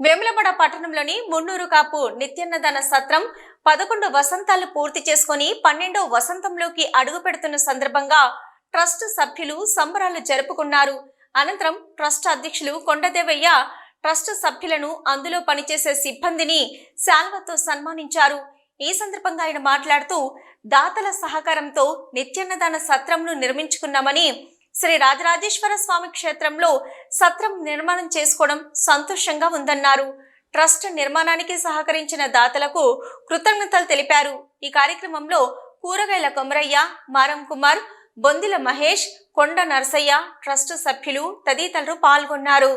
వేములవాడ పట్టణంలోని మున్నూరు కాపు నిత్యాన్నదాన సత్రం పదకొండు వసంతాలు పూర్తి చేసుకుని పన్నెండో వసంతంలోకి అడుగు పెడుతున్న సందర్భంగా ట్రస్ట్ సభ్యులు సంబరాలు జరుపుకున్నారు. అనంతరం ట్రస్ట్ అధ్యక్షులు కొండదేవయ్య ట్రస్ట్ సభ్యులను అందులో పనిచేసే సిబ్బందిని శాల్వతో సన్మానించారు. ఈ సందర్భంగా ఆయన మాట్లాడుతూ దాతల సహకారంతో నిత్యన్నదాన సత్రంను నిర్మించుకున్నామని శ్రీ రాజరాజేశ్వర స్వామి క్షేత్రంలో సత్రం నిర్మాణం చేసుకోవడం సంతోషంగా ఉందన్నారు. ట్రస్ట్ నిర్మాణానికి సహకరించిన దాతలకు కృతజ్ఞతలు తెలిపారు. ఈ కార్యక్రమంలో కూరగాయల కొమరయ్య మారం కుమార్ బొందిల మహేష్ కొండ నరసయ్య ట్రస్ట్ సభ్యులు తదితరులు పాల్గొన్నారు.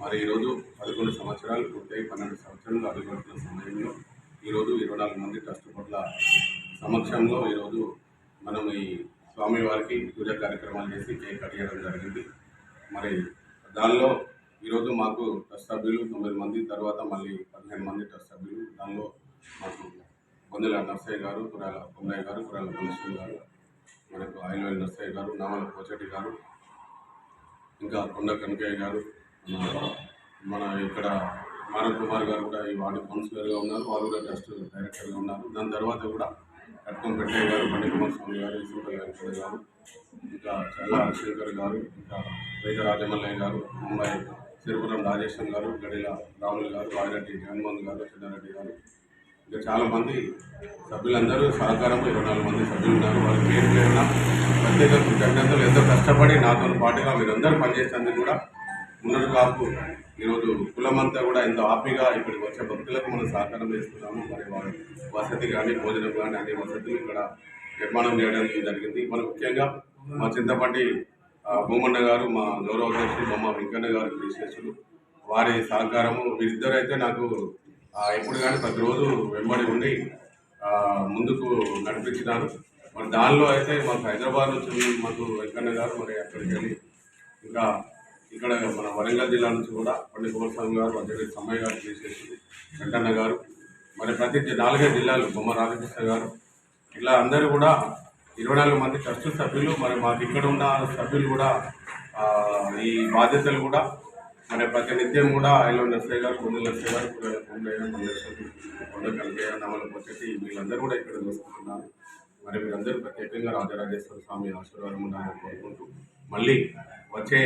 మరి ఈరోజు పదకొండు సంవత్సరాలు పూర్తయి పన్నెండు సంవత్సరాలు అడుగుతున్న సమయంలో ఈరోజు ఇరవై నాలుగు మంది ట్రస్ట్ పట్ల సమక్షంలో ఈరోజు మనం ఈ స్వామివారికి పూజ కార్యక్రమాలు చేసి కేక్ కట్ జరిగింది. మరి దానిలో ఈరోజు మాకు ట్రస్ట్ సభ్యులు తొమ్మిది మంది తర్వాత మళ్ళీ పదిహేను మంది ట్రస్ట్ సభ్యులు. దానిలో మాకు పొందుల నర్సయ్య గారు కురాల పొన్నయ్య గారు కురాల మనుషులు గారు మనకు ఆయిల్ నర్సయ్య గారు నామల పోచటి గారు ఇంకా కొండ కనకయ్య గారు మన- ఇక్కడ మానవ్ కుమార్ గారు కూడా ఈ వార్డు కౌన్సిలర్గా ఉన్నారు. వారు కూడా ట్రస్ట్ డైరెక్టర్గా ఉన్నారు. దాని తర్వాత కూడా కట్కం పెట్టయ్య గారు బండి కుమార్ స్వామి గారు ఈశ్వర వెంకట గారు ఇంకా చల్ల శంకర్ గారు ఇంకా వేద రాజమల్లయ్య గారు ముంబై సిరిపురం రాజేశ్వరం గారు గడిల రాములు గారు వాయిరెడ్డి జగన్మోహన్ గారు చిన్నారెడ్డి గారు ఇంకా చాలామంది సభ్యులందరూ సహకారంలో ఇరవై నాలుగు మంది సభ్యులు ఉన్నారు. వారి పేరు పేరున ప్రత్యేక కృతజ్ఞతలు. ఎంతో కష్టపడి నాతో పాటుగా మీరందరూ పనిచేసేందుకు కూడా ఉన్నరు కాపు ఈరోజు కులమంతా కూడా ఎంతో హ్యాపీగా ఇక్కడికి వచ్చే భక్తులకు మనం సహకారం చేస్తున్నాము. మరి వారి వసతి కానీ భోజనం కానీ అన్ని వసతులు ఇక్కడ నిర్మాణం చేయడానికి జరిగింది. మన ముఖ్యంగా మా చింతపండి భూమన్న గారు మా గౌరవ అధ్యక్షులు బొమ్మ వెంకన్న గారు విశేషులు వారి సహకారము. వీరిద్దరైతే అయితే నాకు ఎప్పుడు కానీ ప్రతిరోజు వెంబడి ఉండి ముందుకు నడిపించినారు. మరి దానిలో అయితే మాకు హైదరాబాద్ నుంచి మాకు వెంకన్న గారు మరి అక్కడికి వెళ్ళి ఇంకా ఇక్కడ మన వరంగల్ జిల్లా నుంచి కూడా పండిత కుమారస్వామి గారు అధ్యక్షుడు సమ్మయ్య గారు చేసేసింది వెంకన్న గారు మరి ప్రతి నాలుగైదు జిల్లాలు బొమ్మ రాధాకృష్ణ గారు ఇట్లా అందరూ కూడా ఇరవై నాలుగు మంది ట్రస్ట్ సభ్యులు మరి మాకు ఇక్కడ ఉన్న సభ్యులు కూడా ఈ బాధ్యతలు కూడా మరి ప్రతి నిత్యం కూడా ఐలో నర్సయ్య గారు కొండ నర్సయ్య గారు కొండ కొండయ్య కొండేశ్వరి కొండ వచ్చేసి వీళ్ళందరూ కూడా ఇక్కడ చూసుకుంటున్నారు మరి వీరందరూ ప్రత్యేకంగా రాజరాజేశ్వర స్వామి ఆశీర్వాదం ఉండాలని కోరుకుంటూ మళ్ళీ వచ్చే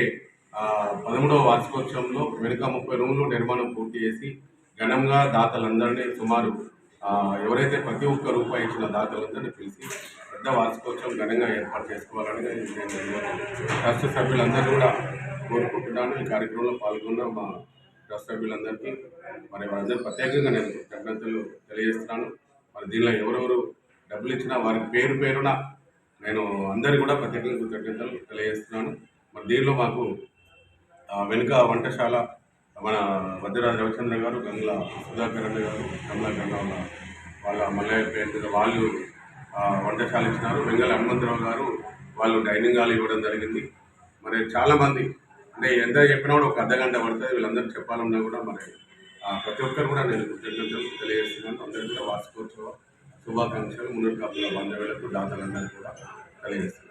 పదమూడవ వార్షికోత్సవంలో వెనుక ముప్పై రూములు నిర్మాణం పూర్తి చేసి ఘనంగా దాతలందరినీ సుమారు ఎవరైతే ప్రతి ఒక్క రూపాయి ఇచ్చిన దాతలందరినీ పిలిచి పెద్ద వార్షికోత్సవం ఘనంగా ఏర్పాటు చేసుకోవాలని నేను ట్రస్ట్ సభ్యులందరూ కూడా కోరుకుంటున్నాను. ఈ కార్యక్రమంలో పాల్గొన్న మా ట్రస్ట్ సభ్యులందరికీ మరి వారందరూ ప్రత్యేకంగా నేను కృతజ్ఞతలు తెలియజేస్తున్నాను. మరి దీనిలో ఎవరెవరు డబ్బులు ఇచ్చినా వారికి పేరు పేరున నేను అందరికీ కూడా ప్రత్యేకంగా కృతజ్ఞతలు తెలియజేస్తున్నాను. మరి దీనిలో మాకు ఆ, వెనుక వంటశాల మన వద్యరాజ రవిచంద్ర గారు గంగుల సుధాకర్ అన్న గారు కమలాకర్ వాళ్ళ వాళ్ళ మల్లయ్య పేరు వాళ్ళు వంటశాల ఇచ్చినారు. వెంగళ హనుమంతరావు గారు వాళ్ళు డైనింగ్ హాల్ ఇవ్వడం జరిగింది. మరి చాలామంది అంటే ఎంత చెప్పినా కూడా ఒక అర్ధ గంట పడుతుంది. వీళ్ళందరూ చెప్పాలన్నా కూడా మరి ప్రతి ఒక్కరు కూడా నేను కృతజ్ఞతలు తెలియజేస్తున్నాను. అందరికీ కూడా వార్షికోత్సవ శుభాకాంక్షలు మున్నూరు కాపుల బంధువులకు దాతలందరికీ కూడా తెలియజేస్తున్నాను.